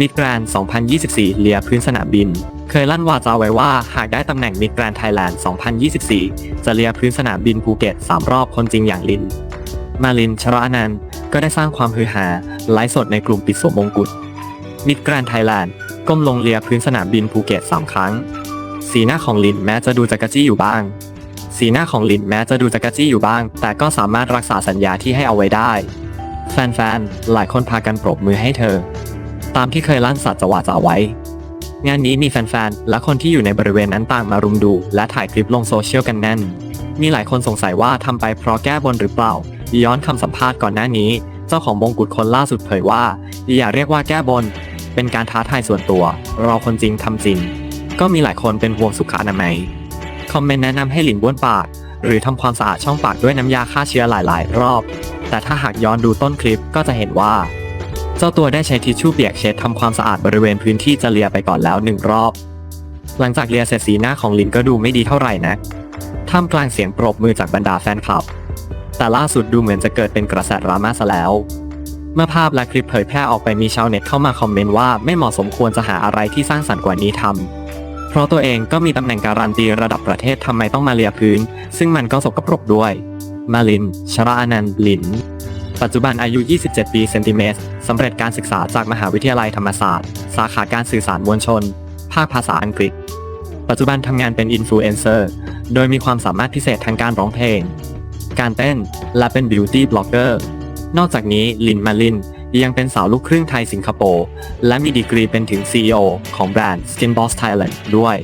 มิดแกรนด์ 2024 เลียพื้นสนามบิน เคยลั่นวาจาไว้ว่าหากได้ตำแหน่งมิดแกรนด์ไทยแลนด์ 2024 จะเลียพื้นสนามบินภูเก็ต 3 รอบคนจริงอย่างลิน มาลินชระอนันต์ก็ได้สร้างความฮือฮาไลฟ์สดในกลุ่มปิดสวมมงกุฎมิดแกรนด์ไทยแลนด์ก้มลงเลียพื้นสนามบินภูเก็ต 3 ครั้ง สีหน้าของลินแม้จะดูจักรจี้อยู่บ้าง สีหน้าของลินแม้จะดูจักรจี้อยู่บ้าง แต่ก็สามารถรักษาสัญญาที่ให้เอาไว้ได้ แฟนๆ หลายคนพากันปรบมือให้เธอ ตามที่เคยลั่นสัตว์จะวาจาไว้ งานนี้มีแฟนๆ และคนที่อยู่ในบริเวณนั้นต่างมารุมดู และถ่ายคลิปลงโซเชียลกันแน่น มีหลายคนสงสัยว่าทำไปเพราะแก้บนหรือเปล่า ย้อนคำสัมภาษณ์ก่อนหน้านี้ เจ้าของมงกุฎคนล่าสุดเผยว่า อย่าเรียกว่าแก้บน เป็นการท้าทายส่วนตัว เราคนจริงทำจริง ก็มีหลายคนเป็นห่วงสุขอนามัย คอมเมนต์แนะนำให้หลินบ้วนปาก หรือทำความสะอาดช่องปากด้วยน้ำยาฆ่าเชื้อหลาย ๆ รอบ แต่ถ้าหากย้อนดูต้นคลิปก็จะเห็นว่า เจ้าตัวได้ใช้ทิชชู่เปียกเช็ดทำความสะอาดบริเวณพื้นที่จะเลียไปก่อนแล้วหนึ่งรอบ หลังจากเลียเสร็จสีหน้าของลินก็ดูไม่ดีเท่าไหร่นะท่ามกลางเสียงปรบมือจากบรรดาแฟนคลับ แต่ล่าสุดดูเหมือนจะเกิดเป็นกระแสดราม่าซะแล้ว เมื่อภาพและคลิปเผยแพร่ออกไปมีชาวเน็ตเข้ามาคอมเมนต์ว่าไม่เหมาะสมควรจะหาอะไรที่สร้างสรรค์กว่านี้ทำเพราะตัวเองก็มีตำแหน่งการันตีระดับประเทศทำไมต้องมาเลียพื้น ซึ่งมันก็สกปรกด้วย มาลิน ชราอนันต์ลิน ปัจจุบันอายุ 27 ปีเซนติเมตรสำเร็จการศึกษาจากมหาวิทยาลัยธรรมศาสตร์ สาขาการสื่อสารมวลชน ภาคภาษาอังกฤษ ปัจจุบันทำงานเป็นอินฟลูเอนเซอร์ โดยมีความสามารถพิเศษทางการร้องเพลง การเต้น และเป็นบิวตี้บล็อกเกอร์ นอกจากนี้ลินมาลินยังเป็นสาวลูกครึ่งไทยสิงคโปร์ และมีดีกรีเป็นถึง CEO ของแบรนด์ Skin Boss Thailand ด้วย